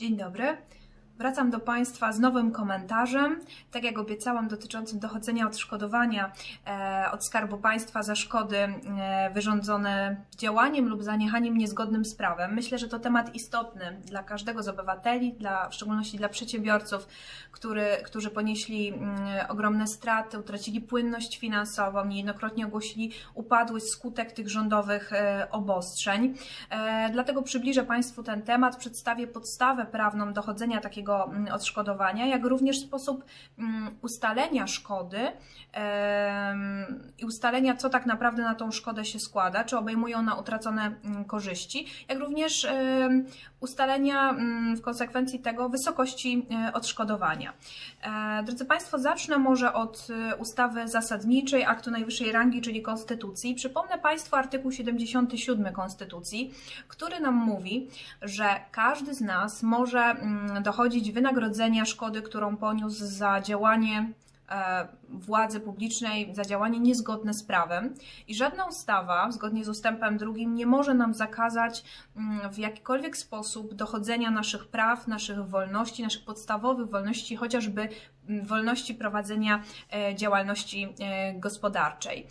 Dzień dobry. Wracam do Państwa z nowym komentarzem, tak jak obiecałam, dotyczącym dochodzenia odszkodowania e, od Skarbu Państwa za szkody e, wyrządzone działaniem lub zaniechaniem niezgodnym z prawem. Myślę, że to temat istotny dla każdego z obywateli, dla, w szczególności dla przedsiębiorców, który, którzy ponieśli mm, ogromne straty, utracili płynność finansową, niejednokrotnie ogłosili upadłość skutek tych rządowych e, obostrzeń. Dlatego przybliżę Państwu ten temat, przedstawię podstawę prawną dochodzenia takiego mm, odszkodowania, jak również sposób mm, ustalenia szkody i ustalenia, co tak naprawdę na tą szkodę się składa, czy obejmuje ona utracone mm, korzyści, jak również ustalenia mm, w konsekwencji tego wysokości e, odszkodowania. E, Drodzy Państwo, zacznę może od e, ustawy zasadniczej aktu najwyższej rangi, czyli Konstytucji. Przypomnę Państwu artykuł 77 Konstytucji, który nam mówi, że każdy z nas może mm, dochodzić wynagrodzenia szkody, którą poniósł za działanie władzy publicznej za działanie niezgodne z prawem. I żadna ustawa, zgodnie z ustępem drugim, nie może nam zakazać mm, w jakikolwiek sposób dochodzenia naszych praw, naszych wolności, naszych podstawowych wolności, chociażby wolności prowadzenia e, działalności e, gospodarczej.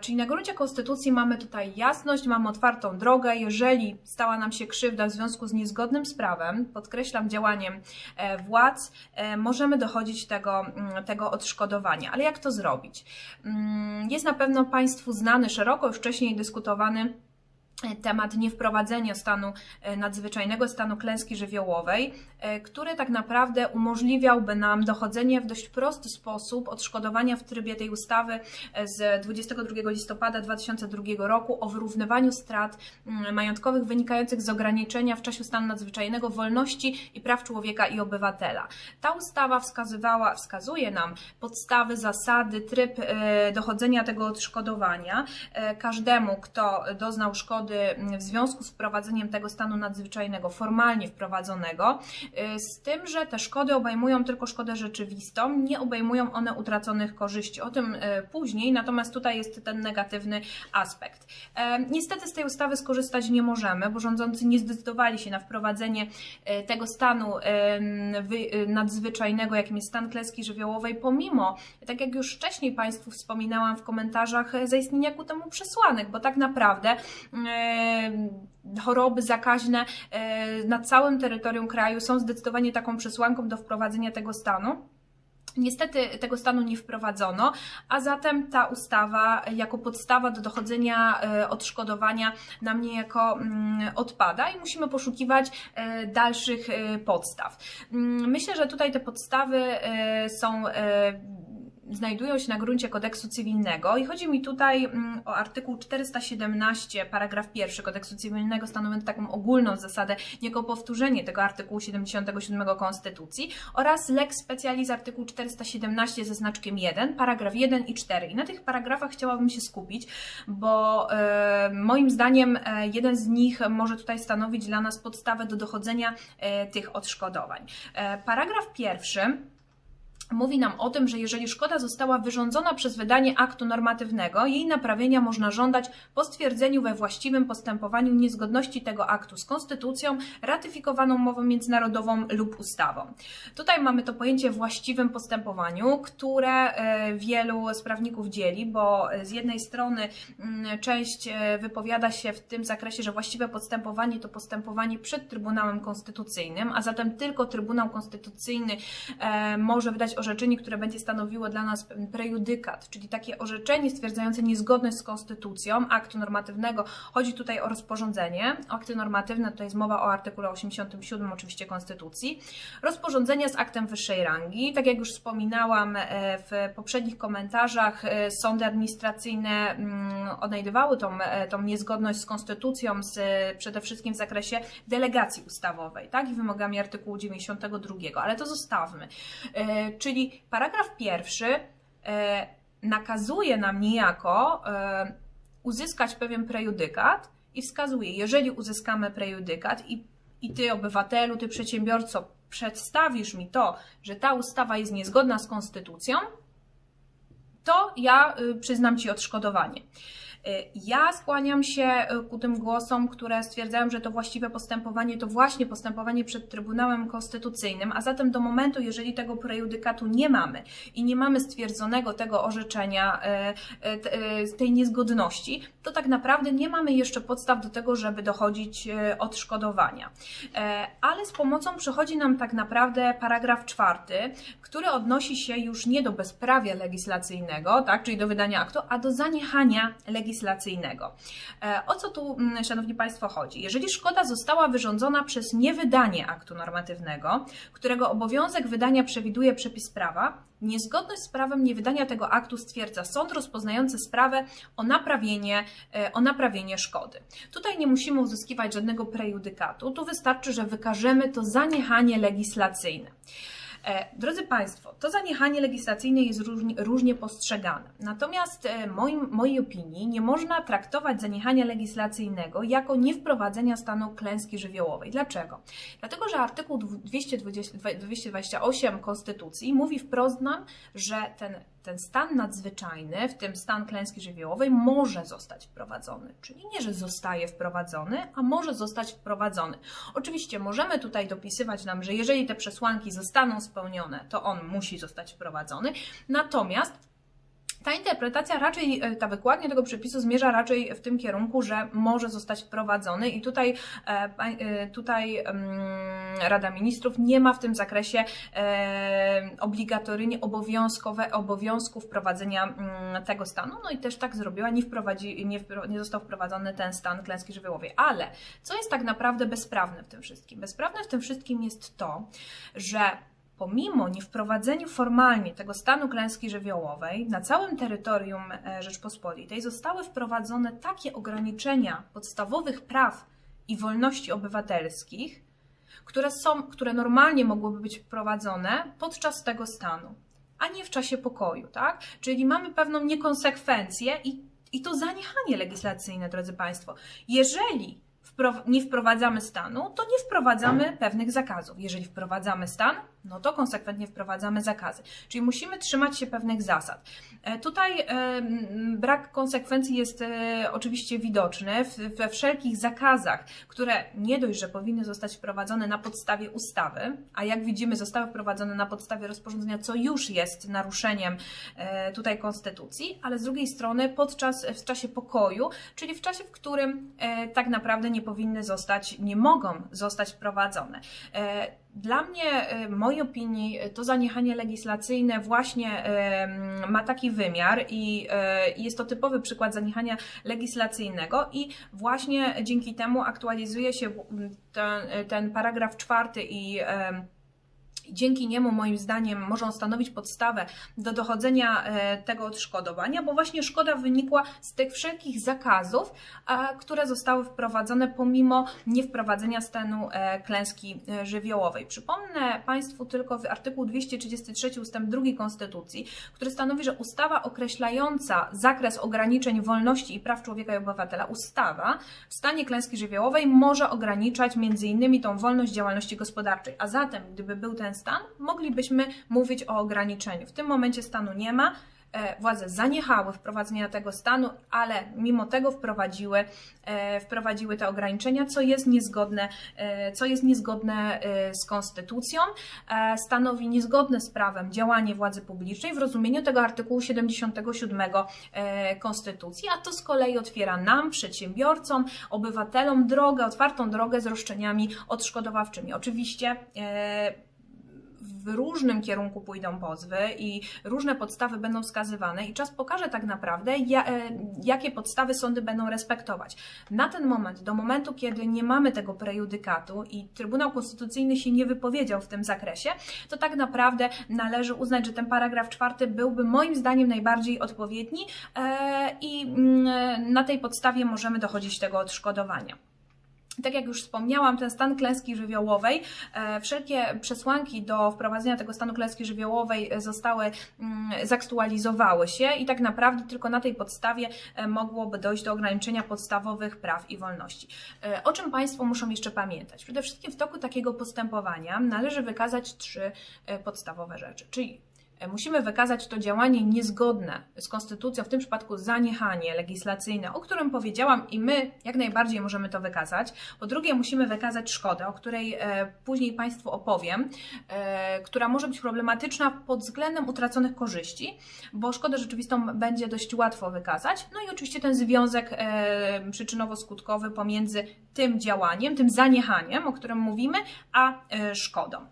Czyli na gruncie Konstytucji mamy tutaj jasność, mamy otwartą drogę. Jeżeli stała nam się krzywda w związku z niezgodnym z prawem, podkreślam działaniem e, władz, możemy dochodzić tego, mm, tego odszkodowania. Ale jak to zrobić? Mm, Jest na pewno Państwu znany, szeroko już wcześniej dyskutowany temat niewprowadzenia stanu e, nadzwyczajnego, stanu klęski żywiołowej, e, który tak naprawdę umożliwiałby nam dochodzenie w dość prosty sposób odszkodowania w trybie tej ustawy e, z 22 listopada 2002 roku o wyrównywaniu strat mm, majątkowych wynikających z ograniczenia w czasie stanu nadzwyczajnego wolności i praw człowieka i obywatela. Ta ustawa wskazywała, wskazuje nam podstawy, zasady, tryb dochodzenia tego odszkodowania każdemu, kto doznał szkody w związku z wprowadzeniem tego stanu nadzwyczajnego, formalnie wprowadzonego, y, z tym, że te szkody obejmują tylko szkodę rzeczywistą, nie obejmują one utraconych korzyści. O tym y, później, natomiast tutaj jest ten negatywny aspekt. E, Niestety z tej ustawy skorzystać nie możemy, bo rządzący nie zdecydowali się na wprowadzenie y, tego stanu nadzwyczajnego, jakim jest stan klęski żywiołowej, pomimo, tak jak już wcześniej Państwu wspominałam w komentarzach, zaistnienia ku temu przesłanek, bo tak naprawdę choroby zakaźne e, na całym terytorium kraju są zdecydowanie taką przesłanką do wprowadzenia tego stanu. Niestety tego stanu nie wprowadzono, a zatem ta ustawa jako podstawa do dochodzenia e, odszkodowania nam niejako mm, odpada i musimy poszukiwać e, dalszych e, podstaw. Mm, Myślę, że tutaj te podstawy e, są e, znajdują się na gruncie kodeksu cywilnego i chodzi mi tutaj mm, o artykuł 417, paragraf pierwszy kodeksu cywilnego, stanowiący taką ogólną zasadę, jako powtórzenie tego artykułu 77 Konstytucji oraz lex specialis artykuł 417 ze znaczkiem 1, paragraf 1 i 4. I na tych paragrafach chciałabym się skupić, bo e, moim zdaniem e, jeden z nich może tutaj stanowić dla nas podstawę do dochodzenia e, tych odszkodowań. Paragraf pierwszy mówi nam o tym, że jeżeli szkoda została wyrządzona przez wydanie aktu normatywnego, jej naprawienia można żądać po stwierdzeniu we właściwym postępowaniu niezgodności tego aktu z konstytucją, ratyfikowaną umową międzynarodową lub ustawą. Tutaj mamy to pojęcie właściwym postępowaniu, które e, wielu sprawników dzieli, bo z jednej strony mm, część e, wypowiada się w tym zakresie, że właściwe postępowanie to postępowanie przed Trybunałem Konstytucyjnym, a zatem tylko Trybunał Konstytucyjny e, może wydać orzeczenie, które będzie stanowiło dla nas prejudykat, czyli takie orzeczenie stwierdzające niezgodność z konstytucją aktu normatywnego. Chodzi tutaj o rozporządzenie. Akty normatywne to jest mowa o artykule 87 oczywiście Konstytucji. Rozporządzenia z aktem wyższej rangi. Tak jak już wspominałam e, w poprzednich komentarzach, e, sądy administracyjne mm, odnajdywały tą, e, tą niezgodność z konstytucją, z, przede wszystkim w zakresie delegacji ustawowej, tak, i wymogami artykułu 92, ale to zostawmy. E, Czyli paragraf pierwszy e, nakazuje nam niejako e, uzyskać pewien prejudykat i wskazuje, jeżeli uzyskamy prejudykat i, i ty, obywatelu, ty, przedsiębiorco, przedstawisz mi to, że ta ustawa jest niezgodna z konstytucją, to ja y, przyznam ci odszkodowanie. Ja skłaniam się ku tym głosom, które stwierdzają, że to właściwe postępowanie to właśnie postępowanie przed Trybunałem Konstytucyjnym, a zatem do momentu, jeżeli tego prejudykatu nie mamy i nie mamy stwierdzonego tego orzeczenia, tej niezgodności, to tak naprawdę nie mamy jeszcze podstaw do tego, żeby dochodzić odszkodowania. Ale z pomocą przychodzi nam tak naprawdę paragraf czwarty, który odnosi się już nie do bezprawia legislacyjnego, tak, czyli do wydania aktu, a do zaniechania legislacyjnego. E, o co tu, mm, Szanowni Państwo, chodzi? Jeżeli szkoda została wyrządzona przez niewydanie aktu normatywnego, którego obowiązek wydania przewiduje przepis prawa, Niezgodność z prawem niewydania tego aktu stwierdza sąd rozpoznający sprawę o naprawienie, e, o naprawienie szkody. Tutaj nie musimy uzyskiwać żadnego prejudykatu, tu wystarczy, że wykażemy to zaniechanie legislacyjne. E, drodzy Państwo, to zaniechanie legislacyjne jest różnie, postrzegane. Natomiast e, moim, mojej opinii nie można traktować zaniechania legislacyjnego jako niewprowadzenia stanu klęski żywiołowej. Dlaczego? Dlatego, że artykuł 220, 228 Konstytucji mówi wprost nam, że ten ten stan nadzwyczajny, w tym stan klęski żywiołowej, może zostać wprowadzony. Czyli nie, że zostaje wprowadzony, a może zostać wprowadzony. Oczywiście możemy tutaj dopisywać nam, że jeżeli te przesłanki zostaną spełnione, to on musi zostać wprowadzony. Natomiast ta interpretacja raczej, e, ta wykładnia tego przepisu zmierza raczej w tym kierunku, że może zostać wprowadzony i tutaj, e, e, tutaj Rada Ministrów nie ma w tym zakresie obligatoryjnie obowiązkowe, obowiązku wprowadzenia tego stanu, no i też tak zrobiła, nie, wprowadzi, nie, nie został wprowadzony ten stan klęski żywiołowej. Ale co jest tak naprawdę bezprawne w tym wszystkim? Bezprawne w tym wszystkim jest to, że pomimo niewprowadzenia formalnie tego stanu klęski żywiołowej na całym terytorium e, Rzeczpospolitej zostały wprowadzone takie ograniczenia podstawowych praw i wolności obywatelskich, które, są, które normalnie mogłyby być wprowadzone podczas tego stanu, a nie w czasie pokoju, tak? Czyli mamy pewną niekonsekwencję i, i to zaniechanie legislacyjne, drodzy Państwo. Jeżeli nie wprowadzamy stanu, to nie wprowadzamy pewnych zakazów. Jeżeli wprowadzamy stan, no to konsekwentnie wprowadzamy zakazy. Czyli musimy trzymać się pewnych zasad. E, tutaj e, brak konsekwencji jest e, oczywiście widoczny we wszelkich zakazach, które nie dość, że powinny zostać wprowadzone na podstawie ustawy, a jak widzimy zostały wprowadzone na podstawie rozporządzenia, co już jest naruszeniem tutaj konstytucji, ale z drugiej strony podczas, w czasie pokoju, czyli w czasie, w którym tak naprawdę nie powinny zostać, nie mogą zostać wprowadzone. Dla mnie, w mojej opinii, to zaniechanie legislacyjne właśnie ma taki wymiar i jest to typowy przykład zaniechania legislacyjnego i właśnie dzięki temu aktualizuje się ten, ten paragraf czwarty i Dzięki niemu, moim zdaniem, można stanowić podstawę do dochodzenia e, tego odszkodowania, bo właśnie szkoda wynikła z tych wszelkich zakazów, które zostały wprowadzone pomimo niewprowadzenia stanu e, klęski e, żywiołowej. Przypomnę Państwu tylko artykuł 233 ust. 2 Konstytucji, który stanowi, że ustawa określająca zakres ograniczeń wolności i praw człowieka i obywatela, ustawa w stanie klęski żywiołowej może ograniczać m.in. tą wolność działalności gospodarczej. A zatem, gdyby był ten stan, moglibyśmy mówić o ograniczeniu. W tym momencie stanu nie ma. E, władze zaniechały wprowadzenia tego stanu, ale mimo tego wprowadziły, e, wprowadziły te ograniczenia, co jest niezgodne, e, co jest niezgodne z konstytucją, stanowi niezgodne z prawem działanie władzy publicznej w rozumieniu tego artykułu 77 konstytucji, a to z kolei otwiera nam, przedsiębiorcom, obywatelom drogę, otwartą drogę z roszczeniami odszkodowawczymi. Oczywiście w różnym kierunku pójdą pozwy i różne podstawy będą wskazywane i czas pokaże tak naprawdę, e, jakie podstawy sądy będą respektować. Na ten moment, do momentu, kiedy nie mamy tego prejudykatu i Trybunał Konstytucyjny się nie wypowiedział w tym zakresie, to tak naprawdę należy uznać, że ten paragraf czwarty byłby moim zdaniem najbardziej odpowiedni e, i mm, na tej podstawie możemy dochodzić tego odszkodowania. Tak jak już wspomniałam, ten stan klęski żywiołowej, e, wszelkie przesłanki do wprowadzenia tego stanu klęski żywiołowej zostały, mm, zaktualizowały się i tak naprawdę tylko na tej podstawie e, mogłoby dojść do ograniczenia podstawowych praw i wolności. E, o czym Państwo muszą jeszcze pamiętać? Przede wszystkim w toku takiego postępowania należy wykazać trzy podstawowe rzeczy, czyli e, musimy wykazać to działanie niezgodne z konstytucją, w tym przypadku zaniechanie legislacyjne, o którym powiedziałam i my jak najbardziej możemy to wykazać. Po drugie, musimy wykazać szkodę, o której e, później Państwu opowiem, która może być problematyczna pod względem utraconych korzyści, bo szkodę rzeczywistą będzie dość łatwo wykazać. No i oczywiście ten związek przyczynowo-skutkowy pomiędzy tym działaniem, tym zaniechaniem, o którym mówimy, a szkodą.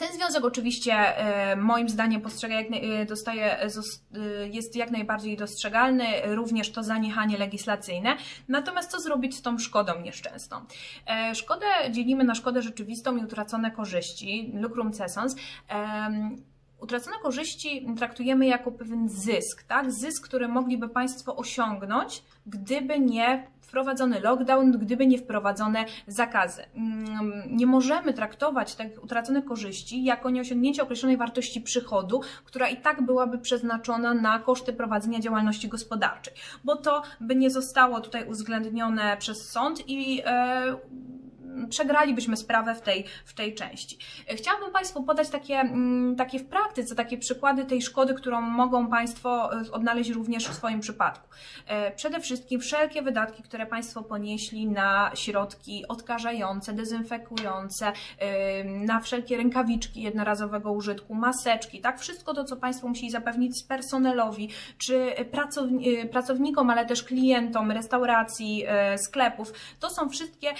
Ten związek oczywiście e, moim zdaniem postrzega jak, e, dostaje, e, jest jak najbardziej dostrzegalny, również to zaniechanie legislacyjne. Natomiast co zrobić z tą szkodą nieszczęsną? Szkodę dzielimy na szkodę rzeczywistą i utracone korzyści, lucrum cessans. Utracone korzyści traktujemy jako pewien zysk, tak? Zysk, który mogliby Państwo osiągnąć, gdyby nie wprowadzony lockdown, gdyby nie wprowadzone zakazy. Mm, nie możemy traktować tych utraconych korzyści jako nieosiągnięcie określonej wartości przychodu, która i tak byłaby przeznaczona na koszty prowadzenia działalności gospodarczej, bo to by nie zostało tutaj uwzględnione przez sąd i e, przegralibyśmy sprawę w tej, w tej części. Chciałabym Państwu podać takie, mm, takie w praktyce, takie przykłady tej szkody, którą mogą Państwo e, odnaleźć również w swoim przypadku. E, przede wszystkim wszelkie wydatki, które Państwo ponieśli na środki odkażające, dezynfekujące, e, na wszelkie rękawiczki jednorazowego użytku, maseczki, tak? Wszystko to, co Państwo musieli zapewnić personelowi, czy pracownikom, ale też klientom restauracji, sklepów, to są wszystkie,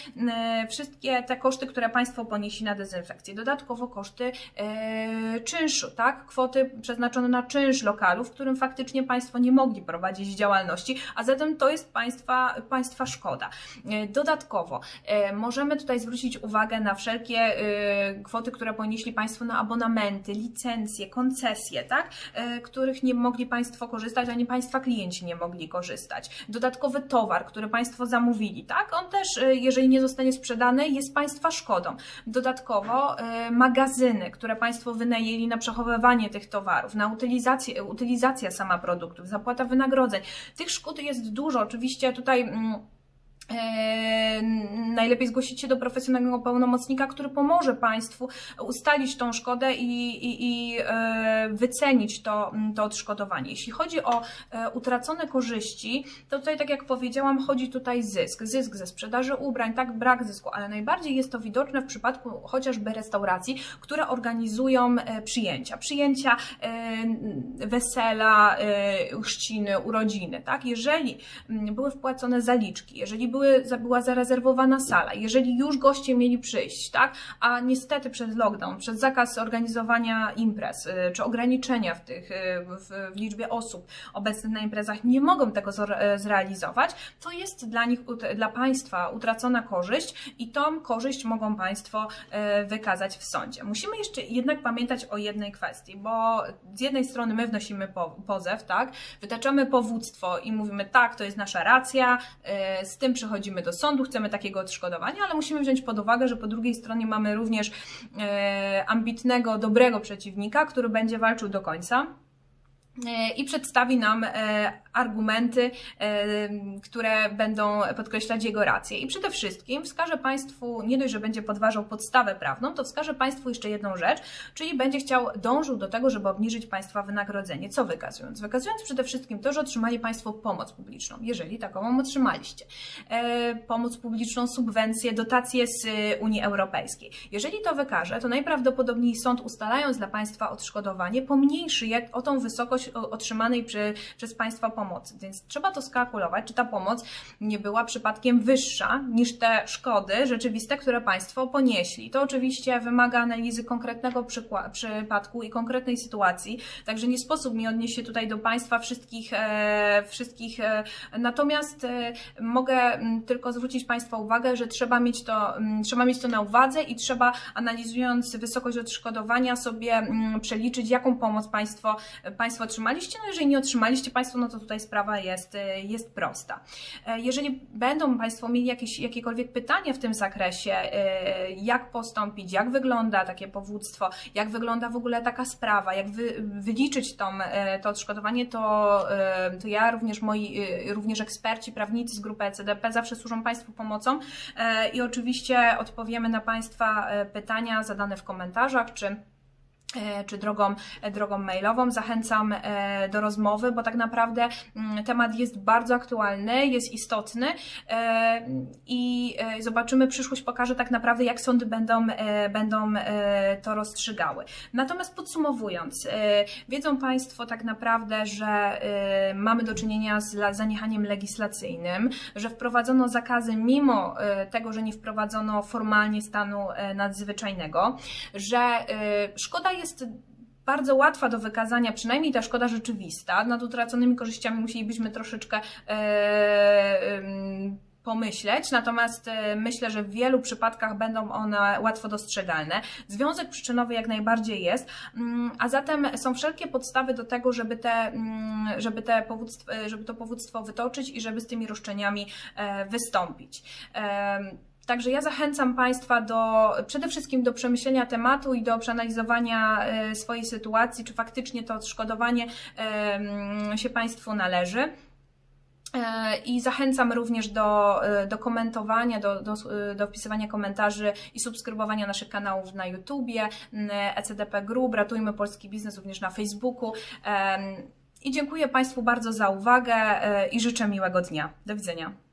wszystkie wszystkie te koszty, które Państwo ponieśli na dezynfekcję. Dodatkowo koszty e, czynszu, tak? Kwoty przeznaczone na czynsz lokalu, w którym faktycznie Państwo nie mogli prowadzić działalności, a zatem to jest Państwa, państwa szkoda. E, dodatkowo e, możemy tutaj zwrócić uwagę na wszelkie e, kwoty, które ponieśli Państwo na abonamenty, licencje, koncesje, tak? E, których nie mogli Państwo korzystać, ani Państwa klienci nie mogli korzystać. Dodatkowy towar, który Państwo zamówili, tak? On też, e, jeżeli nie zostanie sprzedany, jest Państwa szkodą. Dodatkowo y, magazyny, które Państwo wynajęli na przechowywanie tych towarów, na utylizację, utylizacja sama produktów, zapłata wynagrodzeń. Tych szkód jest dużo. Oczywiście tutaj. E, najlepiej zgłosić się do profesjonalnego pełnomocnika, który pomoże Państwu ustalić tą szkodę i, i, i e, wycenić to, to odszkodowanie. Jeśli chodzi o e, utracone korzyści, to tutaj, tak jak powiedziałam, chodzi tutaj zysk. Zysk ze sprzedaży ubrań, tak, brak zysku, ale najbardziej jest to widoczne w przypadku chociażby restauracji, które organizują przyjęcia. Przyjęcia, wesela, chrzciny, urodziny, tak? Jeżeli były wpłacone zaliczki, jeżeli były były, była zarezerwowana sala, jeżeli już goście mieli przyjść, tak, a niestety przez lockdown, przez zakaz organizowania imprez, y, czy ograniczenia w, tych, y, w, w liczbie osób obecnych na imprezach nie mogą tego y, zrealizować, to jest dla nich, dla Państwa utracona korzyść i tą korzyść mogą Państwo wykazać w sądzie. Musimy jeszcze jednak pamiętać o jednej kwestii, bo z jednej strony my wnosimy pozew, tak, wytaczamy powództwo i mówimy tak, to jest nasza racja, z tym przychodzi przechodzimy do sądu, chcemy takiego odszkodowania, ale musimy wziąć pod uwagę, że po drugiej stronie mamy również e, ambitnego, dobrego przeciwnika, który będzie walczył do końca i przedstawi nam e, argumenty, które będą podkreślać jego rację. I przede wszystkim wskaże Państwu, nie dość, że będzie podważał podstawę prawną, to wskaże Państwu jeszcze jedną rzecz, czyli będzie chciał, dążył do tego, żeby obniżyć Państwa wynagrodzenie. Co wykazując? Wykazując przede wszystkim to, że otrzymali Państwo pomoc publiczną, jeżeli taką otrzymaliście. E, pomoc publiczną, subwencje, dotacje z Unii Europejskiej. Jeżeli to wykaże, to najprawdopodobniej sąd ustalając dla Państwa odszkodowanie pomniejszy o tą wysokość otrzymanej przy, przez Państwa pomocy więc trzeba to skalkulować, czy ta pomoc nie była przypadkiem wyższa niż te szkody rzeczywiste, które Państwo ponieśli. To oczywiście wymaga analizy konkretnego przypadku i konkretnej sytuacji, także nie sposób mi odnieść się tutaj do Państwa wszystkich, e, wszystkich e, natomiast e, mogę tylko zwrócić Państwa uwagę, że trzeba mieć to, trzeba mieć to na uwadze i trzeba analizując wysokość odszkodowania sobie przeliczyć, jaką pomoc Państwo, państwo otrzymaliście. No jeżeli nie otrzymaliście Państwo, no to tutaj sprawa jest, y, jest prosta. E, jeżeli będą Państwo mieli jakieś, jakiekolwiek pytania w tym zakresie, y, jak postąpić, jak wygląda takie powództwo, jak wygląda w ogóle taka sprawa, jak wy, wyliczyć tą, e, to odszkodowanie, to, e, to ja również moi, również eksperci, prawnicy z grupy ECDP zawsze służą Państwu pomocą i oczywiście odpowiemy na Państwa pytania zadane w komentarzach, czy czy drogą, e, drogą mailową. Zachęcam e, do rozmowy, bo tak naprawdę mm, temat jest bardzo aktualny, jest istotny e, i e, zobaczymy, przyszłość pokaże tak naprawdę, jak sądy będą, e, będą e, to rozstrzygały. Natomiast podsumowując, e, wiedzą Państwo tak naprawdę, że e, mamy do czynienia z zaniechaniem legislacyjnym, że wprowadzono zakazy mimo e, tego, że nie wprowadzono formalnie stanu e, nadzwyczajnego, że e, szkoda jest bardzo łatwa do wykazania, przynajmniej ta szkoda rzeczywista. Nad utraconymi korzyściami musielibyśmy troszeczkę e, em, pomyśleć, natomiast e, myślę, że w wielu przypadkach będą one łatwo dostrzegalne. Związek przyczynowy jak najbardziej jest, mm, a zatem są wszelkie podstawy do tego, żeby, te, mm, żeby, te powództwo, żeby to powództwo wytoczyć i żeby z tymi roszczeniami e, wystąpić. Także ja zachęcam Państwa do przede wszystkim do przemyślenia tematu i do przeanalizowania e, swojej sytuacji, czy faktycznie to odszkodowanie się Państwu należy. E, I zachęcam również do, e, do komentowania, do, do, do wpisywania komentarzy i subskrybowania naszych kanałów na YouTubie, ECDP Group, Ratujmy Polski Biznes również na Facebooku. I dziękuję Państwu bardzo za uwagę i życzę miłego dnia. Do widzenia.